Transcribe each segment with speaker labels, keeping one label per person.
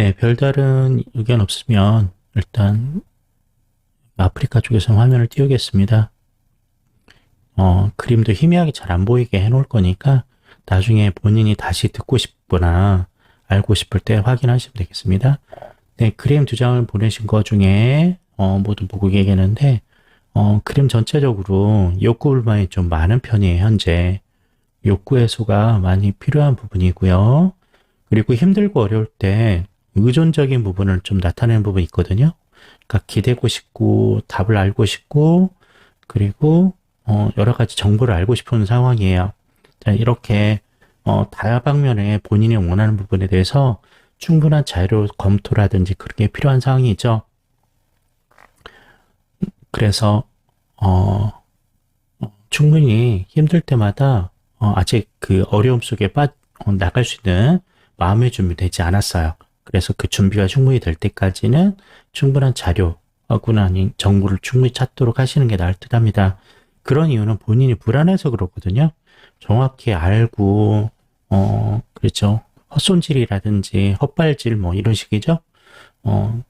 Speaker 1: 네, 별다른 의견 없으면 일단 아프리카 쪽에서 화면을 띄우겠습니다. 어, 그림도 희미하게 잘 안 보이게 해놓을 거니까 나중에 본인이 다시 듣고 싶거나 알고 싶을 때 확인하시면 되겠습니다. 네, 그림 두 장을 보내신 것 중에 어, 모두 보고 계시는데 어, 그림 전체적으로 욕구 불만이 좀 많은 편이에요, 현재. 욕구 해소가 많이 필요한 부분이고요. 그리고 힘들고 어려울 때 의존적인 부분을 좀 나타내는 부분이 있거든요. 그러니까 기대고 싶고 답을 알고 싶고 그리고 어, 여러 가지 정보를 알고 싶은 상황이에요. 자, 이렇게 어, 다방면에 본인이 원하는 부분에 대해서 충분한 자료 검토라든지 그런 게 필요한 상황이죠. 그래서 어, 어, 충분히 힘들 때마다 어, 아직 그 어려움 속에 빠 어, 나갈 수 있는 마음의 준비되지 않았어요. 그래서 그 준비가 충분히 될 때까지는 충분한 자료하고는 아닌 정보를 충분히 찾도록 하시는 게 나을 듯 합니다. 그런 이유는 본인이 불안해서 그렇거든요. 정확히 알고, 어, 그렇죠. 헛손질이라든지 헛발질 뭐 이런 식이죠. 어,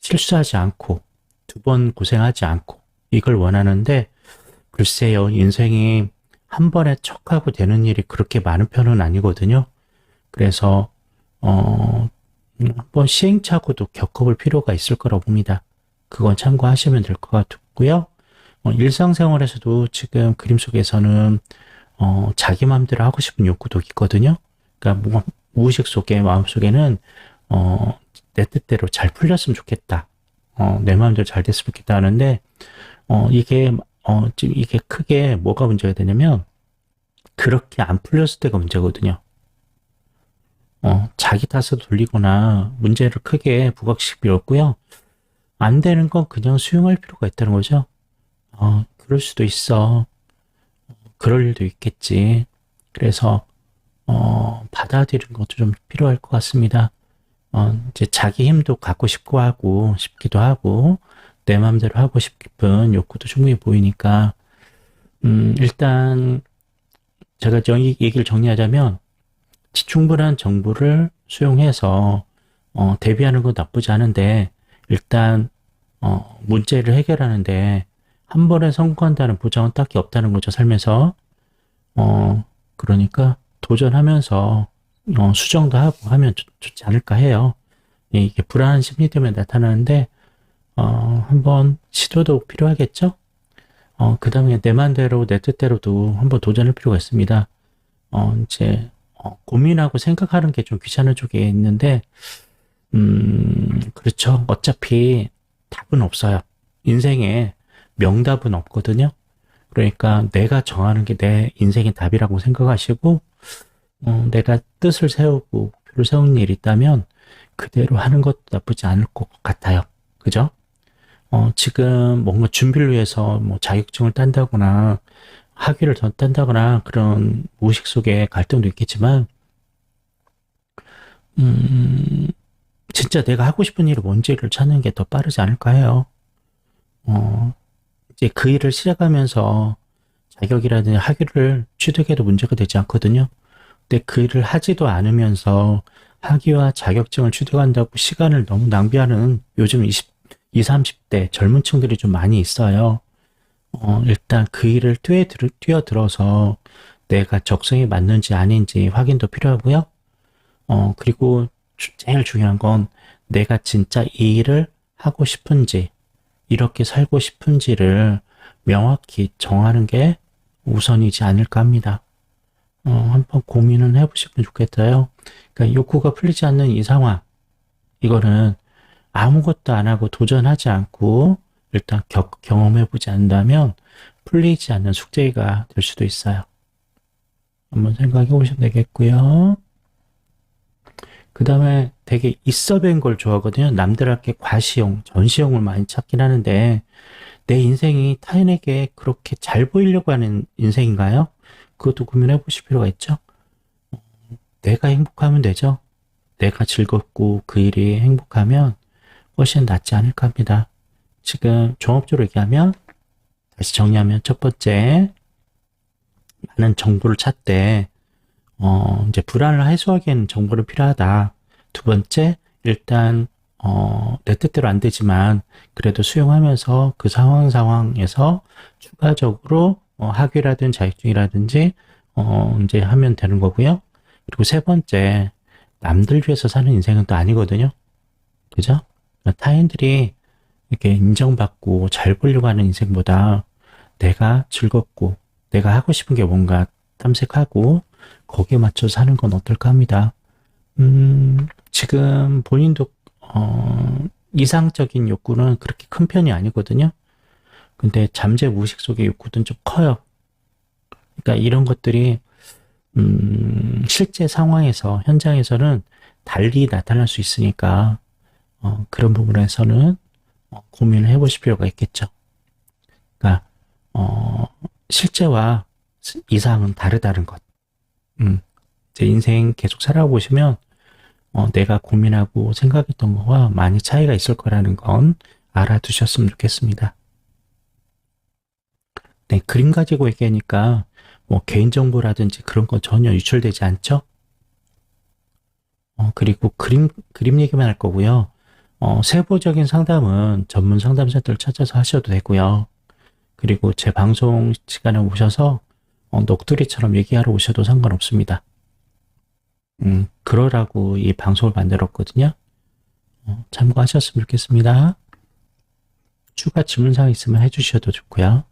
Speaker 1: 실수하지 않고, 두 번 고생하지 않고, 이걸 원하는데, 글쎄요, 인생이 한 번에 척하고 되는 일이 그렇게 많은 편은 아니거든요. 그래서, 어, 한번 시행착오도 겪어볼 필요가 있을 거라고 봅니다. 그건 참고하시면 될 것 같고요. 어, 일상생활에서도 지금 그림 속에서는 어, 자기 마음대로 하고 싶은 욕구도 있거든요. 그러니까 뭐, 무의식 속에 마음속에는 어, 내 뜻대로 잘 풀렸으면 좋겠다. 어, 내 마음대로 잘 됐으면 좋겠다 하는데 어, 이게 어, 지금 이게 크게 뭐가 문제가 되냐면 그렇게 안 풀렸을 때가 문제거든요. 어, 자기 탓을 돌리거나 문제를 크게 부각시킬 필요 없고요. 안 되는 건 그냥 수용할 필요가 있다는 거죠. 어, 그럴 수도 있어. 그럴 일도 있겠지. 그래서, 어, 받아들이는 것도 좀 필요할 것 같습니다. 어, 이제 자기 힘도 갖고 싶고 하고, 싶기도 하고, 내 마음대로 하고 싶은 욕구도 충분히 보이니까, 음, 일단, 제가 얘기를 정리하자면, 충분한 정보를 수용해서, 어, 대비하는 건 나쁘지 않은데, 일단, 어, 문제를 해결하는데, 한 번에 성공한다는 보장은 딱히 없다는 거죠, 삶에서. 어, 그러니까 도전하면서 어, 수정도 하고 하면 좋, 좋지 않을까 해요. 이게 불안한 심리 때문에 나타나는데, 어, 한번 시도도 필요하겠죠? 어, 그 다음에 내 맘대로, 내 뜻대로도 한번 도전할 필요가 있습니다. 어, 이제, 어, 고민하고 생각하는 게 좀 귀찮은 쪽에 있는데, 음, 그렇죠. 어차피 답은 없어요. 인생에 명답은 없거든요. 그러니까 내가 정하는 게 내 인생의 답이라고 생각하시고 어, 내가 뜻을 세우고 목표를 세운 일이 있다면 그대로 하는 것도 나쁘지 않을 것 같아요. 그죠? 어, 지금 뭔가 준비를 위해서 뭐 자격증을 딴다거나 학위를 더 딴다거나 그런 무의식 속에 갈등도 있겠지만 음, 진짜 내가 하고 싶은 일이 뭔지를 찾는 게 더 빠르지 않을까 해요. 어, 이제 그 일을 시작하면서 자격이라든지 학위를 취득해도 문제가 되지 않거든요. 근데 그 일을 하지도 않으면서 학위와 자격증을 취득한다고 시간을 너무 낭비하는 요즘 20, 20, 30대 젊은 층들이 좀 많이 있어요. 어, 일단 그 일을 뛰어들, 뛰어들어서 내가 적성이 맞는지 아닌지 확인도 필요하고요. 어, 그리고 제일 중요한 건 내가 진짜 이 일을 하고 싶은지, 이렇게 살고 싶은지를 명확히 정하는 게 우선이지 않을까 합니다. 어, 한번 고민은 해보시면 좋겠어요. 그러니까 욕구가 풀리지 않는 이 상황, 이거는 아무것도 안 하고 도전하지 않고 일단 겪, 경험해 보지 않는다면 풀리지 않는 숙제가 될 수도 있어요. 한번 생각해 보시면 되겠고요. 그 다음에 되게 있어 뵌 걸 좋아하거든요. 남들한테 과시용, 전시용을 많이 찾긴 하는데 내 인생이 타인에게 그렇게 잘 보이려고 하는 인생인가요? 그것도 고민해 보실 필요가 있죠. 내가 행복하면 되죠. 내가 즐겁고 그 일이 행복하면 훨씬 낫지 않을까 합니다. 지금 종합적으로 얘기하면 다시 정리하면 첫 번째 많은 정보를 찾되 어, 이제 불안을 해소하기에는 정보를 필요하다. 두 번째, 일단 어, 내 뜻대로 안 되지만 그래도 수용하면서 그 상황 상황에서 추가적으로 어, 학위라든 자격증이라든지 어, 이제 하면 되는 거고요. 그리고 세 번째 남들 위해서 사는 인생은 또 아니거든요. 그죠? 그러니까 타인들이 이렇게 인정받고 잘 보려고 하는 인생보다 내가 즐겁고 내가 하고 싶은 게 뭔가 탐색하고 거기에 맞춰 사는 건 어떨까 합니다. 음, 지금 본인도 어, 이상적인 욕구는 그렇게 큰 편이 아니거든요. 근데 잠재 무의식 속의 욕구는 좀 커요. 그러니까 이런 것들이 음, 실제 상황에서 현장에서는 달리 나타날 수 있으니까 어, 그런 부분에서는 어, 고민을 해보실 필요가 있겠죠. 그러니까 어, 실제와 이상은 다르다는 것. 음, 제 인생 계속 살아보시면 어, 내가 고민하고 생각했던 거와 많이 차이가 있을 거라는 건 알아두셨으면 좋겠습니다. 네, 그림 가지고 얘기하니까 뭐 개인정보라든지 그런 건 전혀 유출되지 않죠? 어, 그리고 그림, 그림 얘기만 할 거고요. 어, 세부적인 상담은 전문 상담센터를 찾아서 하셔도 되고요. 그리고 제 방송 시간에 오셔서 어, 녹두리처럼 얘기하러 오셔도 상관없습니다. 음, 그러라고 이 방송을 만들었거든요. 어, 참고하셨으면 좋겠습니다. 추가 질문사항 있으면 해주셔도 좋고요.